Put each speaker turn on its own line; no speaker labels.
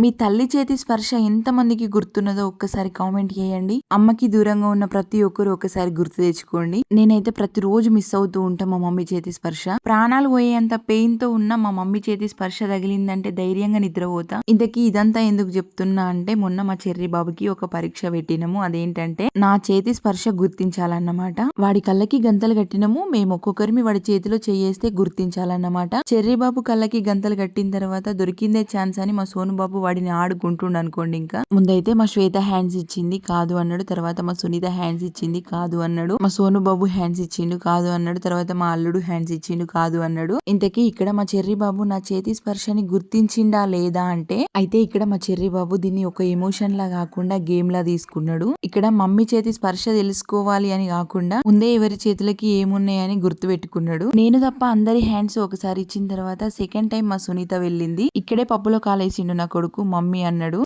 మీ తల్లి చేతి స్పర్శ ఎంత మందికి గుర్తున్నదో ఒక్కసారి కామెంట్ చేయండి. అమ్మకి దూరంగా ఉన్న ప్రతి ఒక్కరు ఒకసారి గుర్తు తెచ్చుకోండి. నేనైతే ప్రతిరోజు మిస్ అవుతూ ఉంటా మా మమ్మీ చేతి స్పర్శ. ప్రాణాలు పోయేంత పెయిన్తో ఉన్న మా మమ్మీ చేతి స్పర్శ తగిలిందంటే ధైర్యంగా నిద్రపోతా. ఇంతకీ ఇదంతా ఎందుకు చెప్తున్నా అంటే మొన్న మా చెర్రి బాబుకి ఒక పరీక్ష పెట్టినము. అదేంటంటే నా చేతి స్పర్శ గుర్తించాలన్నమాట. వాడి కళ్ళకి గంతలు కట్టినము. మేము ఒక్కొక్కరిమి వాడి చేతిలో చేయేస్తే గుర్తించాలన్నమాట. చెర్రి బాబు కళ్ళకి గంతలు కట్టిన తర్వాత దొరికిందే ఛాన్స్ అని మా సోను బాబు వాడిని ఆడుకుంటుండు అనుకోండి ఇంకా. ముందైతే మా శ్వేత హ్యాండ్స్ ఇచ్చింది కాదు అన్నాడు. తర్వాత మా సునీత హ్యాండ్స్ ఇచ్చింది కాదు అన్నాడు. మా సోను బాబు హ్యాండ్స్ ఇచ్చిండు కాదు అన్నాడు. తర్వాత మా అల్లుడు హ్యాండ్స్ ఇచ్చిండు కాదు అన్నాడు. ఇంతకీ ఇక్కడ మా చెర్రి బాబు నా చేతి స్పర్శని గుర్తించిండా లేదా అంటే అయితే ఇక్కడ మా చెర్రి బాబు దీన్ని ఒక ఎమోషన్ లా కాకుండా గేమ్ లా తీసుకున్నాడు. ఇక్కడ మమ్మీ చేతి స్పర్శ తెలుసుకోవాలి అని కాకుండా ముందే ఎవరి చేతులకి ఏమున్నాయని గుర్తు పెట్టుకున్నాడు నేను తప్ప అందరి హ్యాండ్స్ ఒకసారి ఇచ్చిన తర్వాత సెకండ్ టైం మా సునీత వెళ్ళింది. ఇక్కడే పప్పులో కాలేసిండు నా కొడుకు. మమ్మీ అన్నాడు.